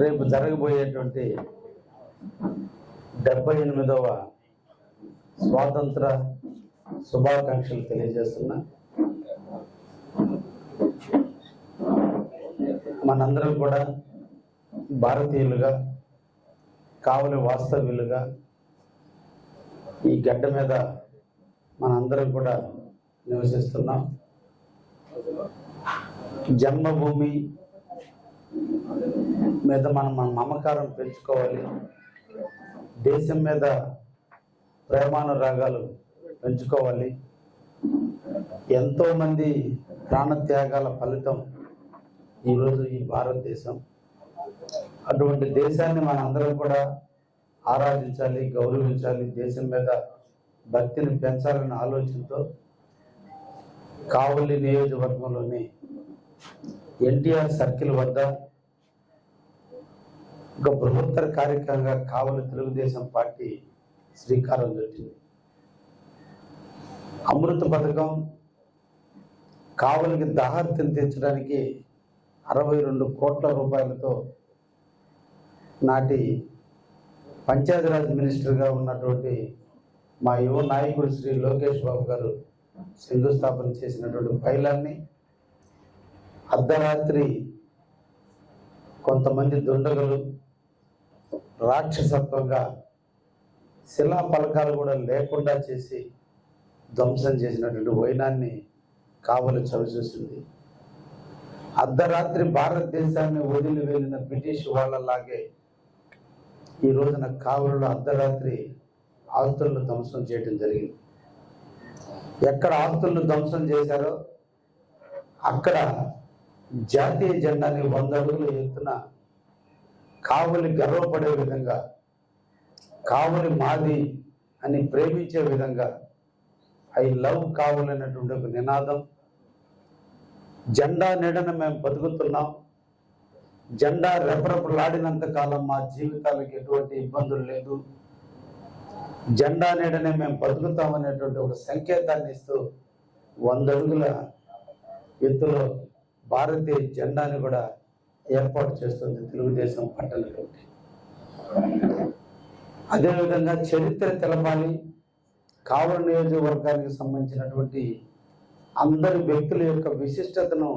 రేపు జరగబోయేటువంటి డెబ్బై ఎనిమిదవ స్వాతంత్ర శుభాకాంక్షలు తెలియజేస్తున్నా. మనందరం కూడా భారతీయులుగా కావలి వాస్తవ్యులుగా ఈ గడ్డ మీద మనందరం కూడా నివసిస్తున్నాం. జన్మభూమి మీద మనం మన మమకారం పెంచుకోవాలి. దేశం మీద ప్రేమానురాగాలు పెంచుకోవాలి. ఎంతోమంది ప్రాణత్యాగాల ఫలితం ఈరోజు ఈ భారతదేశం. అటువంటి దేశాన్ని మన అందరం కూడా ఆరాధించాలి గౌరవించాలి. దేశం మీద భక్తిని పెంచాలనే ఆలోచనతో కావలి నియోజకవర్గంలోని ఎన్టీఆర్ సర్కిల్ వద్ద ఒక బృహత్తర కార్యక్రమంగా కావలి తెలుగుదేశం పార్టీ శ్రీకారం చుట్టింది. అమృత పథకం కావలికి దాహార్తిని తీర్చడానికి అరవై రెండు కోట్ల రూపాయలతో నాటి పంచాయతీరాజ్ మినిస్టర్గా ఉన్నటువంటి మా యువ నాయకుడు శ్రీ లోకేష్ బాబు గారు శంకుస్థాపన చేసినటువంటి పైలాన్ని అర్ధరాత్రి కొంతమంది దుండగలు రాక్షసత్వంగా శిలా పలకాలు కూడా లేకుండా చేసి ధ్వంసం చేసినటువంటి వైనాన్ని కావలు చవిచూసింది. అర్ధరాత్రి భారతదేశాన్ని వదిలి వెళ్ళిన బ్రిటిష్ వాళ్ళలాగే ఈ రోజున కావలిలో అర్ధరాత్రి ఆస్తులను ధ్వంసం చేయడం జరిగింది. ఎక్కడ ఆస్తులను ధ్వంసం చేశారో అక్కడ జాతీయ జెండాని వంద అడుగులు ఎత్తున కావలి గర్వపడే విధంగా కావలి మాది అని ప్రేమించే విధంగా ఐ లవ్ కావలి అనేటువంటి ఒక నినాదం. జెండా నీడన మేము బతుకుతున్నాం. జెండా రెపరెపలాడినంత కాలం మా జీవితాలకు ఎటువంటి ఇబ్బందులు లేదు. జెండా నీడనే మేము బతుకుతామనేటువంటి ఒక సంకేతాన్ని ఇస్తూ వంద అడుగుల ఎత్తులో భారతీయ జెండాని కూడా ఏర్పాటు చేస్తుంది తెలుగుదేశం పట్టణ కమిటీ అదేవిధంగా చరిత్ర తెలపాలి కావలి నియోజకవర్గానికి సంబంధించినటువంటి అందరి వ్యక్తుల యొక్క విశిష్టతను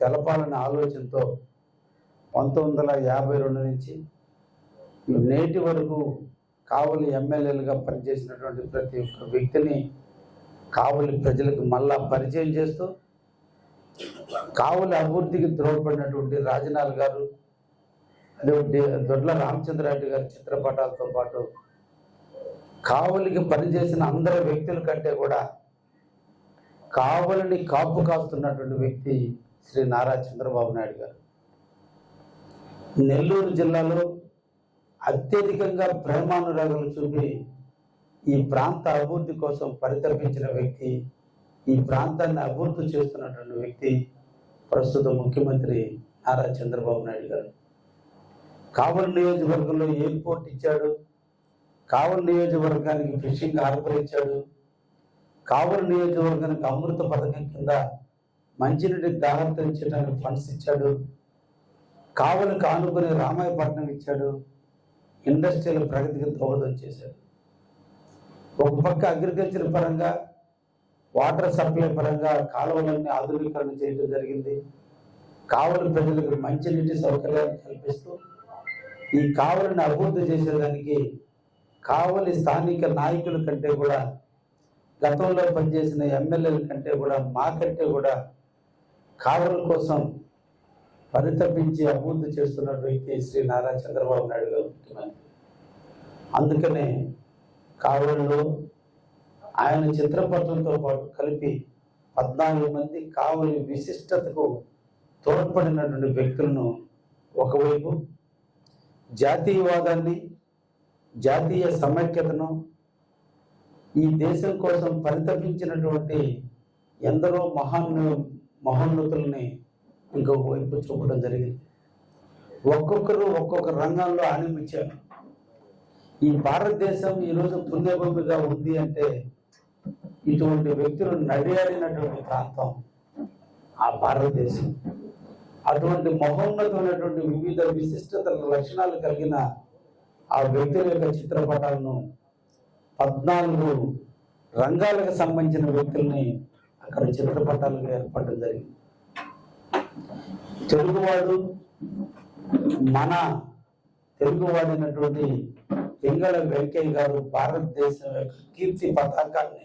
తెలపాలనే ఆలోచనతో పంతొమ్మిది వందల యాభై రెండు నుంచి నేటి వరకు కావలి ఎమ్మెల్యేలుగా పనిచేసినటువంటి ప్రతి ఒక్క వ్యక్తిని కావలి ప్రజలకు మళ్ళా పరిచయం చేస్తూ కావలి అభివృద్ధికి దోహదపడినటువంటి రాజనాల్ గారు అదే దొడ్ల రామచంద్రరెడ్డి గారి చిత్రపటాలతో పాటు కావలికి పనిచేసిన అందరి వ్యక్తుల కంటే కూడా కావలిని కాపు కాస్తున్నటువంటి వ్యక్తి శ్రీ నారా చంద్రబాబు నాయుడు గారు. నెల్లూరు జిల్లాలో అత్యధికంగా ప్రేమానురాగాలు చూపి ఈ ప్రాంత అభివృద్ధి కోసం పరితపించిన వ్యక్తి ఈ ప్రాంతాన్ని అభివృద్ధి చేస్తున్నటువంటి వ్యక్తి ప్రస్తుత ముఖ్యమంత్రి నారా చంద్రబాబు నాయుడు గారు. కావలి నియోజకవర్గంలో ఎయిర్పోర్ట్ ఇచ్చాడు? కావలి నియోజకవర్గానికి ఫిషింగ్ హార్బర్ ఇచ్చాడు. కావలి నియోజకవర్గానికి అమృత పథకం కింద మంచినీటి దాహరించడానికి ఫండ్స్ ఇచ్చాడు. కావలికి ఆనుకుని రామాయపట్నం ఇచ్చాడు. ఇండస్ట్రియల్ ప్రగతికి దోహదం చేశాడు. ఒక పక్క అగ్రికల్చర్ పరంగా వాటర్ సప్లై పరంగా కాలువలన్నీ ఆధునీకరణ చేయడం జరిగింది. కావలి ప్రజలకు మంచినీటి సౌకర్యాలు కల్పిస్తూ ఈ కావలిని అభివృద్ధి చేసేదానికి కావలి స్థానిక నాయకుల కంటే కూడా గతంలో పనిచేసిన ఎమ్మెల్యేల కంటే కూడా మాకంటే కూడా కావలి కోసం పరితపించి అభివృద్ధి చేస్తున్న వ్యక్తి శ్రీ నారా చంద్రబాబు నాయుడు గారు. ముఖ్యమంత్రి అందుకనే కావలిలో ఆయన చిత్రపటంతో పాటు కలిపి పద్నాలుగు మంది కావలి విశిష్టతకు తోడ్పడినటువంటి వ్యక్తులను ఒకవైపు జాతీయవాదాన్ని జాతీయ సమైక్యతను ఈ దేశం కోసం పరితపించినటువంటి ఎందరో మహాన్ మహోన్నతుల్ని ఇంకొక వైపు చూపడం జరిగింది. ఒక్కొక్కరు ఒక్కొక్క రంగంలో ఆనందించారు ఈ భారతదేశం ఈరోజు పుణ్యభూమిగా ఉంది అంటే ఇటువంటి వ్యక్తులు నడియాడినటువంటి ప్రాంతం ఆ భారతదేశం. అటువంటి మహోన్నతమైనటువంటి వివిధ విశిష్టత లక్షణాలు కలిగిన ఆ వ్యక్తుల యొక్క చిత్రపటాలను పద్నాలుగు రంగాలకు సంబంధించిన వ్యక్తుల్ని అక్కడ చిత్రపటాలుగా ఏర్పడడం జరిగింది. తెలుగువాడు మన తెలుగువాడినటువంటి పింగళ వెంకయ్య గారు భారతదేశం యొక్క కీర్తి పతాకాన్ని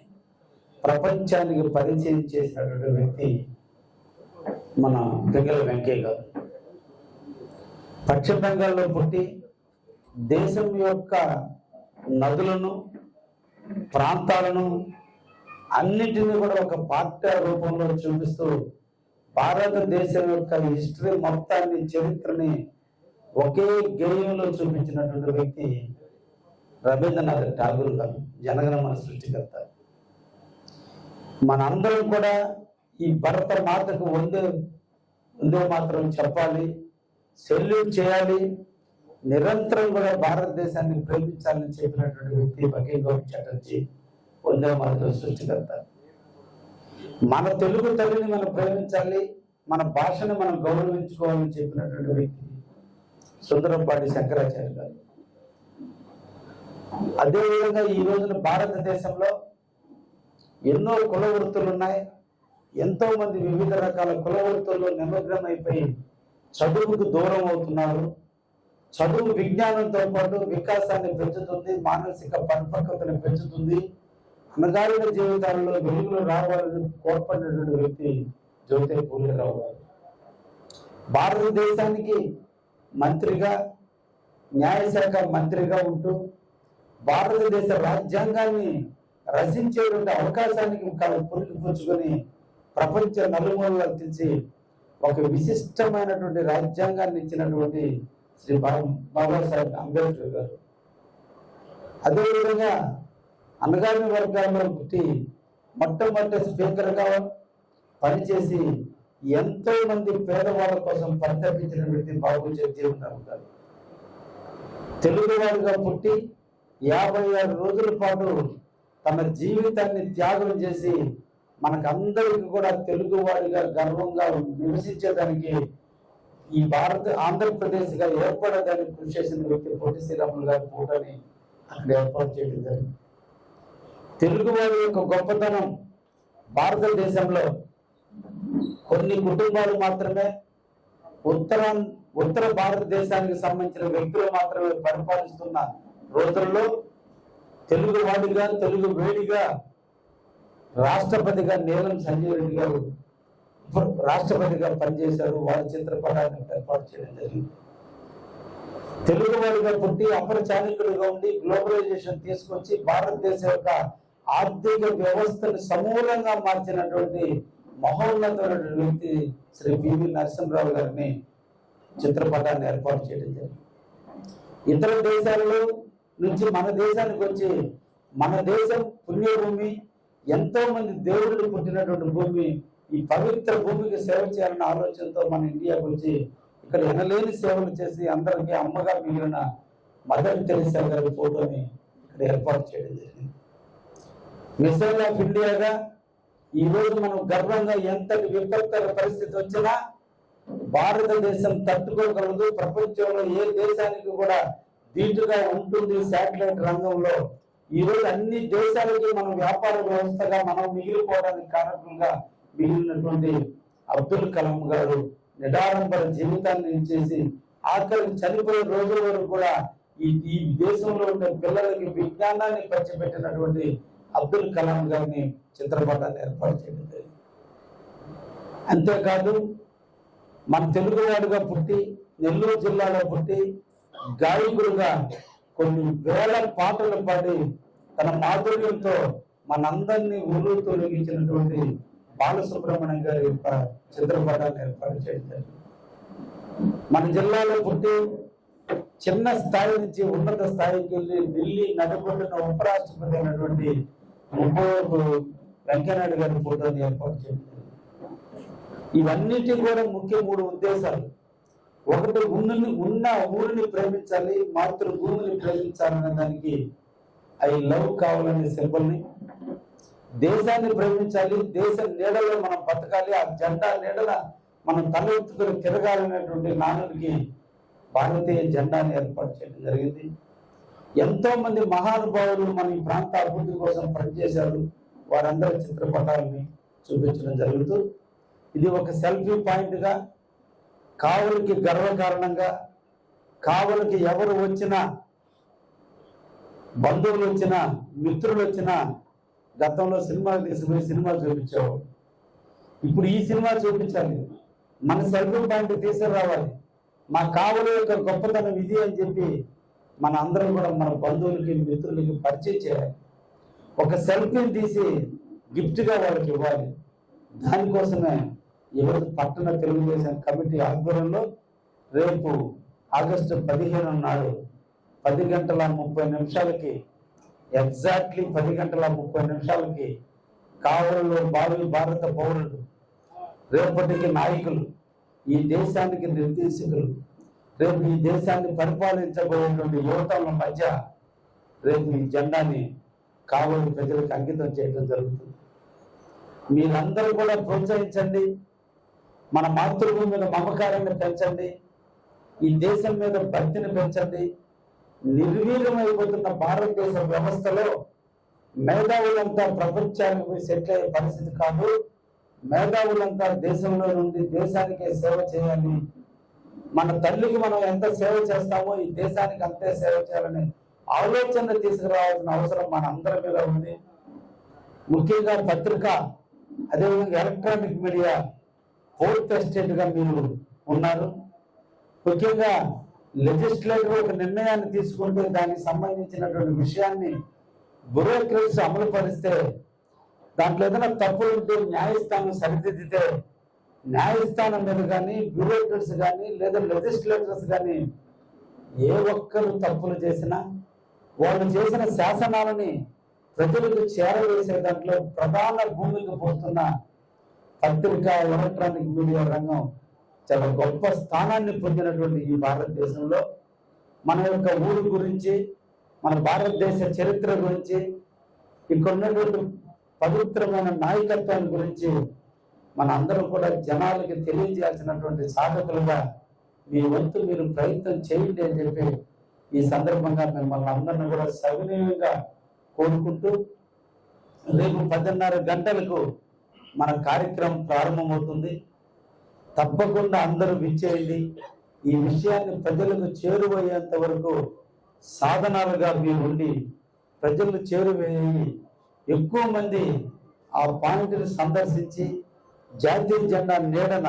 ప్రపంచానికి పరిచయం చేసినటువంటి వ్యక్తి మన పింగళ వెంకయ్య గారు. పశ్చిమ బెంగాల్లో పుట్టి దేశం యొక్క నదులను ప్రాంతాలను అన్నిటినీ కూడా ఒక పాఠ్య రూపంలో చూపిస్తూ భారతదేశం యొక్క హిస్టరీ మొత్తాన్ని చరిత్రని ఒకే గేయంలో చూపించినటువంటి వ్యక్తి రవీంద్రనాథ్ ఠాగూర్ గారు జనగణమన సృష్టికర్త. మనందరం కూడా ఈ భర్త మాతకు వందే ఉందో మాత్రం చెప్పాలి. సెల్యూట్ చేయాలి. నిరంతరం కూడా భారతదేశాన్ని ప్రేమించాలని చెప్పినటువంటి వ్యక్తి బకీ చటర్జీ వందే మాత్రం సృష్టికర్త. మన తెలుగు తల్లిని మనం ప్రేమించాలి. మన భాషను మనం గౌరవించుకోవాలని చెప్పినటువంటి వ్యక్తి సుందరంపాటి శంకరాచార్య గారు. అదేవిధంగా ఈ రోజున భారతదేశంలో ఎన్నో కుల వృత్తులు ఉన్నాయి ఎంతో మంది వివిధ రకాల కుల వృత్తుల్లో నిమగ్నమైపోయి చదువుకు దూరం అవుతున్నారు. చదువు విజ్ఞానంతో పాటు వికాసాన్ని పెంచుతుంది మానసిక పరిపక్వతను పెంచుతుంది. అన్నగారిన జీవితాలలో వెలుగులు రావాలని కోరుకున్నటువంటి వ్యక్తి జ్యోతి పూర్ణరావు గారు. భారతదేశానికి మంత్రిగా న్యాయశాఖ మంత్రిగా ఉంటూ భారతదేశ రాజ్యాంగాన్ని రచించేటువంటి అవకాశానికి పురికి పుచ్చుకొని ప్రపంచ నలుమూలలో తెలిసి ఒక విశిష్టమైనటువంటి రాజ్యాంగాన్ని ఇచ్చినటువంటి శ్రీ బాబాసాహెబ్ అంబేద్కర్ గారు. అదేవిధంగా అన్నగారిన వర్గాల్లో పుట్టి మొట్టమొదటి స్పీకర్గా పనిచేసి ఎంతో మంది పేదవాళ్ళ కోసం పరితపించిన వ్యక్తి బాబు జగజీవన్ గారు. తెలుగువాడిగా పుట్టి యాభై ఆరు రోజుల పాటు తన జీవితాన్ని త్యాగం చేసి మనకందరికి కూడా తెలుగువాడిగా గర్వంగా నివసించేదానికి ఈ భారత ఆంధ్రప్రదేశ్గా ఏర్పడేదానికి కృషి చేసిన వ్యక్తి పొట్టి శ్రీరాములు గారి పూటని అక్కడ ఏర్పాటు చేయడం జరిగింది. తెలుగువాడి యొక్క గొప్పతనం భారతదేశంలో కొన్ని కుటుంబాలు మాత్రమే ఉత్తరం ఉత్తర భారతదేశానికి సంబంధించిన వ్యక్తులు మాత్రమే పరిపాలిస్తున్న రోజుల్లో తెలుగు వాడిగా తెలుగు వేడిగా రాష్ట్రపతిగా నీలం సంజీవ్ రెడ్డి గారు రాష్ట్రపతిగా పనిచేశారు. వారి చిత్రపటాన్ని ఏర్పాటు చేయడం జరిగింది. తెలుగు వాడిగా పుట్టి అపర ఉండి గ్లోబలైజేషన్ తీసుకొచ్చి భారతదేశం యొక్క ఆర్థిక వ్యవస్థను సమూలంగా మార్చినటువంటి మహోన్నతమైనటువంటి వ్యక్తి శ్రీ పివి నరసింహరావు గారిని చిత్రపటాన్ని ఏర్పాటు చేయడం జరిగింది. ఇతర దేశాలలో నుంచి మన దేశానికి వచ్చి మన దేశం పుణ్యభూమి ఎంతో మంది దేవుళ్ళు పుట్టినటువంటి భూమి ఈ పవిత్ర భూమికి సేవ చేయాలన్న ఆలోచనతో మన ఇండియాకు వచ్చి ఇక్కడ ఎనలేని సేవలు చేసి అందరికీ అమ్మగా మిగిలిన మదర్ టెరిసా గారి ఫోటోని ఇక్కడ ఏర్పాటు చేయడం జరిగింది. మిసైల్ ఆఫ్ ఇండియాగా ఈ రోజు మనం గర్వంగా ఎంతటి విపత్కర పరిస్థితి వచ్చినా భారతదేశం తట్టుకోగలదు ప్రపంచంలో ఏ దేశానికి కూడా దీటుగా ఉంటుంది శాటిలైట్ రంగంలో. ఈ రోజు అన్ని దేశాలకి మనం వ్యాపార వ్యవస్థగా మనం మిగిలిపోవడానికి కారణంగా మిగిలినటువంటి అబ్దుల్ కలాం గారు నిడారంభర జీవితాన్ని చేసి ఆఖరి చనిపోయే రోజుల వరకు కూడా ఈ ఈ దేశంలో ఉన్న పిల్లలకి విజ్ఞానాన్ని పంచిపెట్టినటువంటి అబ్దుల్ కలాం గారిని చిత్రపటాన్ని ఏర్పాటు చేయడం అంతేకాదు మన తెలుగువాడుగా పుట్టి నెల్లూరు జిల్లాలో పుట్టి గాయకుడుగా కొన్ని వేల పాటలు పాడి తన మాధుర్యంతో మనందరినీ ఊళ్ళు తొలగించినటువంటి బాలసుబ్రహ్మణ్యం గారి యొక్క చిత్రపటాన్ని ఏర్పాటు చేశారు. మన జిల్లాలో పుట్టి చిన్న స్థాయి నుంచి ఉన్నత స్థాయికి వెళ్ళి ఢిల్లీ నడుపుతున్న ఉపరాష్ట్రపతి అయినటువంటి ముప్పవరపు వెంకయ్యనాయుడు గారి ఫోటోని ఏర్పాటు చేశారు. ఇవన్నిటి కూడా ముఖ్య మూడు ఉద్దేశాలు. ఒకటి ఉన్న ఉన్న ఊరిని ప్రేమించాలి మాతృభూమిని ప్రేమించాలనే దానికి ఐ లవ్ కావాలనే సింబల్ని దేశాన్ని ప్రేమించాలి దేశ నీడలో మనం బతకాలి ఆ జెండా నీడల మనం తలెత్తుకుని తిరగాలనేటువంటి నానుడికి భారతీయ జెండాను ఏర్పాటు చేయడం జరిగింది. ఎంతో మంది మహానుభావులు మన ఈ ప్రాంత అభివృద్ధి కోసం పనిచేశారు. వారందరి చిత్రపటాలని చూపించడం జరుగుతూ ఇది ఒక సెల్ఫీ పాయింట్గా కావులకి గర్వకారణంగా కావులకి ఎవరు వచ్చినా బంధువులు వచ్చినా మిత్రులు వచ్చినా గతంలో సినిమా తీసుకుని సినిమా చూపించావు ఇప్పుడు ఈ సినిమా చూపించాలి. మన సెల్ఫీ పాయింట్ తీసుకురావాలి మా కావలి యొక్క గొప్పతనం ఇది అని చెప్పి మన అందరం కూడా మన బంధువులకి మిత్రులకి పరిచయం చేయాలి. ఒక సెల్ఫీని తీసి గిఫ్ట్గా వాళ్ళకి ఇవ్వాలి. దానికోసమే ఈరోజు పట్టణ తెలుగుదేశం కమిటీ ఆధ్వర్యంలో రేపు ఆగస్టు పదిహేను నాడు పది గంటల ముప్పై నిమిషాలకి ఎగ్జాక్ట్లీ పది గంటల ముప్పై నిమిషాలకి కావలలో భావి భారత పౌరులు రేపటికి నాయకులు ఈ దేశానికి నిర్దేశకులు రేపు ఈ దేశాన్ని పరిపాలించబోయేటువంటి యువతల మధ్య రేపు ఈ జెండాని కావలి ప్రజలకు అంకితం చేయడం జరుగుతుంది. మీరందరూ కూడా ప్రోత్సహించండి. మన మాతృభూమి మీద మమకారాన్ని పెంచండి. ఈ దేశం మీద భక్తిని పెంచండి. నిర్వీర్యమైపోతున్న భారతదేశ వ్యవస్థలో మేధావులంతా ప్రపంచానికి పోయి సెటిల్ అయ్యే పరిస్థితి కాదు. మేధావులంతా దేశంలో నుండి దేశానికే సేవ చేయాలి. మన తల్లికి మనం ఎంత సేవ చేస్తామో ఈ దేశానికి అంతే సేవ చేయాలని ఆలోచన తీసుకురావాల్సిన అవసరం మన అందరి మీద ఉంది. ముఖ్యంగా పత్రిక అదేవిధంగా ఎలక్ట్రానిక్ మీడియా ఫోర్త్ ఎస్టేట్గా మీరు ఉన్నారు. ముఖ్యంగా లెజిస్లేటర్ ఒక నిర్ణయాన్ని తీసుకుంటే దానికి సంబంధించినటువంటి విషయాన్ని బ్యూరోక్రసీ అమలు పరిస్తే దాంట్లో ఏదైనా తప్పులు ఉంటే న్యాయస్థానం సరిదిద్దితే న్యాయస్థానం మీద కానీ బ్యూరోక్రట్స్ కానీ లేదా లెజిస్లేటర్స్ కానీ ఏ ఒక్కరు తప్పులు చేసినా వాళ్ళు చేసిన శాసనాలని ప్రజలకు చేరవేసే దాంట్లో ప్రధాన భూమికి పోతున్న పత్రిక ఎలక్ట్రానిక్ మీడియా రంగం చాలా గొప్ప స్థానాన్ని పొందినటువంటి ఈ భారతదేశంలో మన యొక్క ఊరు గురించి మన భారతదేశ చరిత్ర గురించి ఇక్కడ ఉన్నటువంటి పవిత్రమైన నాయకత్వాన్ని గురించి మన అందరం కూడా జనాలకి తెలియజేయాల్సినటువంటి సాధకులుగా మీ వంతు మీరు ప్రయత్నం చేయండి అని చెప్పి ఈ సందర్భంగా మిమ్మల్ని అందరిని కూడా సవినీయంగా కోరుకుంటూ రేపు పదిన్నర గంటలకు మన కార్యక్రమం ప్రారంభమవుతుంది. తప్పకుండా అందరూ విచ్చేయండి. ఈ విషయాన్ని ప్రజలకు చేరువయ్యేంత వరకు సాధనాలుగా మీరు ఉండి ప్రజలు చేరువేయి. ఎక్కువ మంది ఆ పాయింట్ని సందర్శించి జాతీయ జెండా నీడన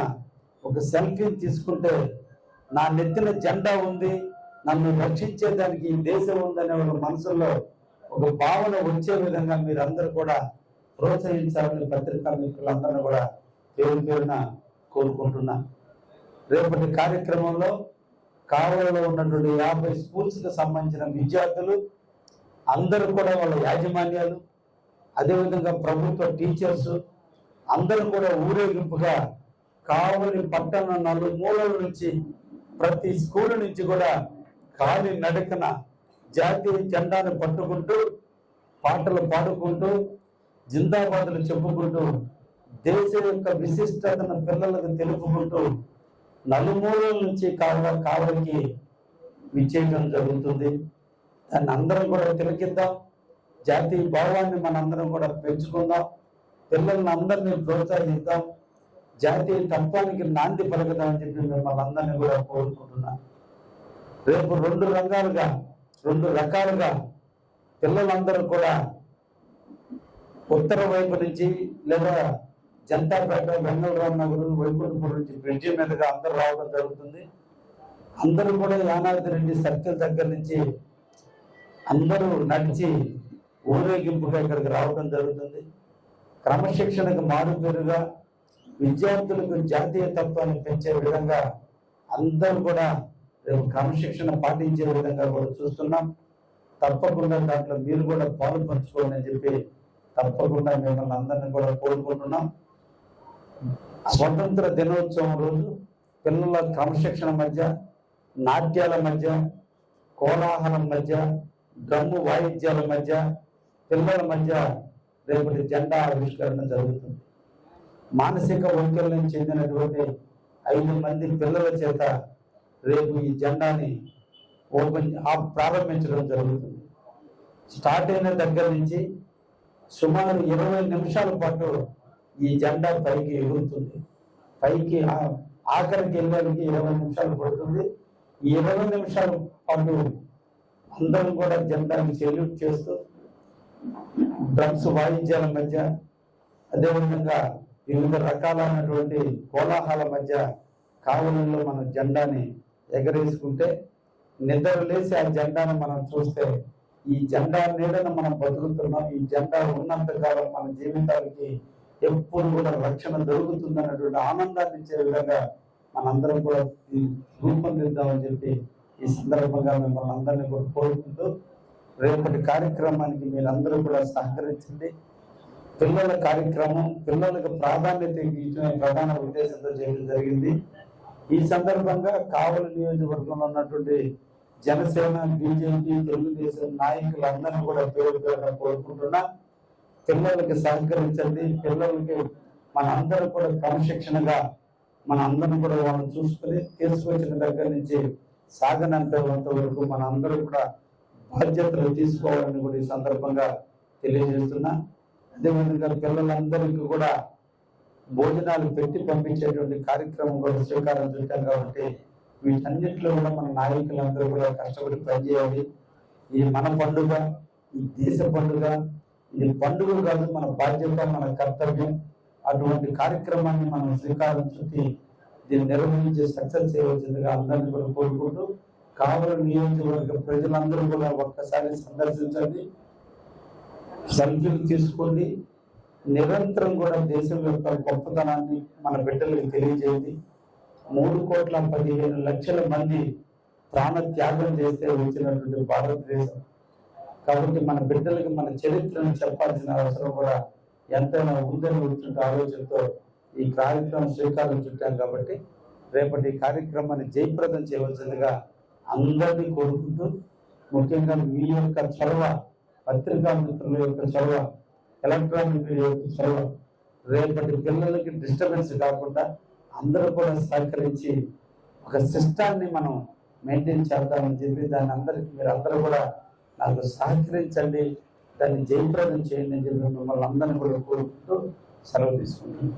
ఒక సెల్ఫీని తీసుకుంటే నా నెత్తిన జెండా ఉంది. నన్ను రక్షించేదానికి ఈ దేశం ఉందనే ఒక మనసులో ఒక భావన వచ్చే విధంగా మీరందరూ కూడా ప్రోత్సహించాలని పత్రికా మిత్రులందరినీ కూడా పేరు పేరున కోరుకుంటున్నా. రేపటి కార్యక్రమంలో కావలలో ఉన్నటువంటి యాభై స్కూల్స్కి సంబంధించిన విద్యార్థులు అందరూ కూడా వాళ్ళ యాజమాన్యాలు అదేవిధంగా ప్రభుత్వ టీచర్స్ అందరూ కూడా ఊరేగింపుగా కావలి పట్టణ నలుమూలల నుంచి ప్రతి స్కూల్ నుంచి కూడా కాలి నడకన జాతీయ జెండాను పట్టుకుంటూ పాటలు పాడుకుంటూ జిందాబాద్లు చెప్పుకుంటూ దేశం యొక్క విశిష్టతను పిల్లలకు తెలుపుకుంటూ నలుమూలల నుంచి కావ కావలికి విచ్చేయడం జరుగుతుంది. దాన్ని అందరం కూడా తిలకిద్దాం. జాతీయ భావాన్ని మనందరం కూడా పెంచుకుందాం. పిల్లల్ని అందరినీ ప్రోత్సహిద్దాం. జాతీయ తత్వానికి నాంది పలకదాం చెప్పి మిమ్మల్ని అందరినీ కూడా కోరుకుంటున్నాను. రేపు రెండు రంగాలుగా రెండు రకాలుగా పిల్లలందరూ కూడా ఉత్తర వైపు నుంచి లేదా జనతా జనతాపేట బెంగళూరు నగర్ వైకుంఠపురం నుంచి బ్రిడ్జి మీదుగా అందరూ రావడం జరుగుతుంది. అందరూ కూడా యానాద్రి రెడ్డి సర్కిల్ దగ్గర నుంచి అందరూ నడిచి ఊరేగింపుగా ఇక్కడికి రావడం జరుగుతుంది. క్రమశిక్షణకు మారుపేరుగా విద్యార్థులకు జాతీయ తత్వాన్ని పెంచే విధంగా అందరూ కూడా క్రమశిక్షణ పాటించే విధంగా కూడా చూస్తున్నాం. తప్పకుండా దాంట్లో మీరు కూడా పాలు పంచుకోవాలని చెప్పి తప్పకుండా మిమ్మల్ని అందరినీ కూడా కోరుకుంటున్నాం. స్వతంత్ర దినోత్సవం రోజు పిల్లల క్రమశిక్షణ మధ్య నాట్యాల మధ్య కోలాహలం మధ్య గమ్ము వాయిద్యాల మధ్య పిల్లల మధ్య రేపటి జెండా ఆవిష్కరణ జరుగుతుంది. మానసిక వైకల్యం చెందినటువంటి ఐదు మంది పిల్లల చేత రేపు ఈ జెండాని ఓపెన్ ప్రారంభించడం జరుగుతుంది. స్టార్ట్ అయిన దగ్గర నుంచి సుమారు ఇరవై నిమిషాల పాటు ఈ జెండా పైకి ఎగురుతుంది. పైకి ఆఖరికి వెళ్ళడానికి ఇరవై నిమిషాలు పడుతుంది. ఈ ఇరవై నిమిషాల పాటు అందరం కూడా జెండాని సెల్యూట్ చేస్తూ డ్రమ్స్ వాయిద్యాల మధ్య అదేవిధంగా వివిధ రకాలైనటువంటి కోలాహాల మధ్య కావలంలో మనం జెండాని ఎగరేసుకుంటే నిద్ర లేచి ఆ జెండాను మనం చూస్తే ఈ జెండా నీడను మనం బతుకుతున్నాం. ఈ జెండా ఉన్నంత కాలం మన జీవితాలకి ఎప్పుడు కూడా రక్షణ దొరుకుతుంది అన్నటువంటి ఆనందాన్ని ఇచ్చే విధంగా మనందరం కూడా ఈ రూపొందిద్దామని చెప్పి ఈ సందర్భంగా మిమ్మల్ని అందరినీ కూడా కోరుకుంటూ రేపటి కార్యక్రమానికి మీరందరూ కూడా సహకరించండి. పిల్లల కార్యక్రమం పిల్లలకు ప్రాధాన్యత ఇచ్చిన ప్రధాన ఉద్దేశంతో చేయడం జరిగింది. ఈ సందర్భంగా కావలి నియోజకవర్గంలో ఉన్నటువంటి జనసేన బీజేపీ తెలుగుదేశం నాయకులందరినీ కూడా పేరు పేరున కోరుకుంటున్నా. పిల్లలకి సహకరించండి. పిల్లలకి మన అందరూ కూడా క్రమశిక్షణగా మన అందరం కూడా వాళ్ళని చూసుకుని తీసుకొచ్చిన దగ్గర నుంచి సాగనంత వరకు మన అందరూ కూడా బాధ్యతలు తీసుకోవాలని కూడా ఈ సందర్భంగా తెలియజేస్తున్నా. అదేవిధంగా పిల్లలందరికీ కూడా భోజనాలు పెట్టి పంపించేటువంటి కార్యక్రమం కూడా శ్రీకారం చుట్టాం కాబట్టి వీటన్నిటిలో కూడా మన నాయకులందరూ కూడా కష్టపడి పనిచేయాలి. ఈ మన పండుగ ఈ దేశ పండుగ ఇది పండుగ కాదు మన బాధ్యత మన కర్తవ్యం. అటువంటి కార్యక్రమాన్ని మనం శ్రీకారం చుట్టి దీన్ని నిర్వహించి సక్సెస్ చేయవలసిందిగా అందరినీ కూడా కోరుకుంటూ కావలి నియోజకవర్గ ప్రజలందరూ కూడా ఒక్కసారి సందర్శించండి. సెల్ఫీలు తీసుకోండి. నిరంతరం కూడా దేశం యొక్క గొప్పతనాన్ని మన బిడ్డలకు తెలియజేయండి. మూడు కోట్ల పదిహేను లక్షల మంది ప్రాణ త్యాగం చేస్తే వచ్చినటువంటి భారతదేశం. కాబట్టి మన బిడ్డలకి మన చరిత్రను చెప్పాల్సిన అవసరం కూడా ఎంతైనా ఉందని వచ్చిన ఆలోచనతో ఈ కార్యక్రమం శ్రీకారం చుట్టాం కాబట్టి రేపటి కార్యక్రమాన్ని జయప్రదం చేయవలసిందిగా అందరినీ కోరుకుంటూ ముఖ్యంగా మీ యొక్క చొరవ పత్రికా మిత్రుల యొక్క చొరవ ఎలక్ట్రానిక్ యొక్క చొరవ రేపటి పిల్లలకి డిస్టర్బెన్స్ కాకుండా అందరూ కూడా సహకరించి ఒక సిస్టాన్ని మనం మెయింటైన్ చేద్దామని చెప్పి దాన్ని అందరికి మీరు అందరూ కూడా నాకు సహకరించండి దాన్ని జయప్రదం చేయండి అని చెప్పి మిమ్మల్ని అందరినీ కూడా కోరుకుంటూ సెలవు తీసుకుంటున్నాను.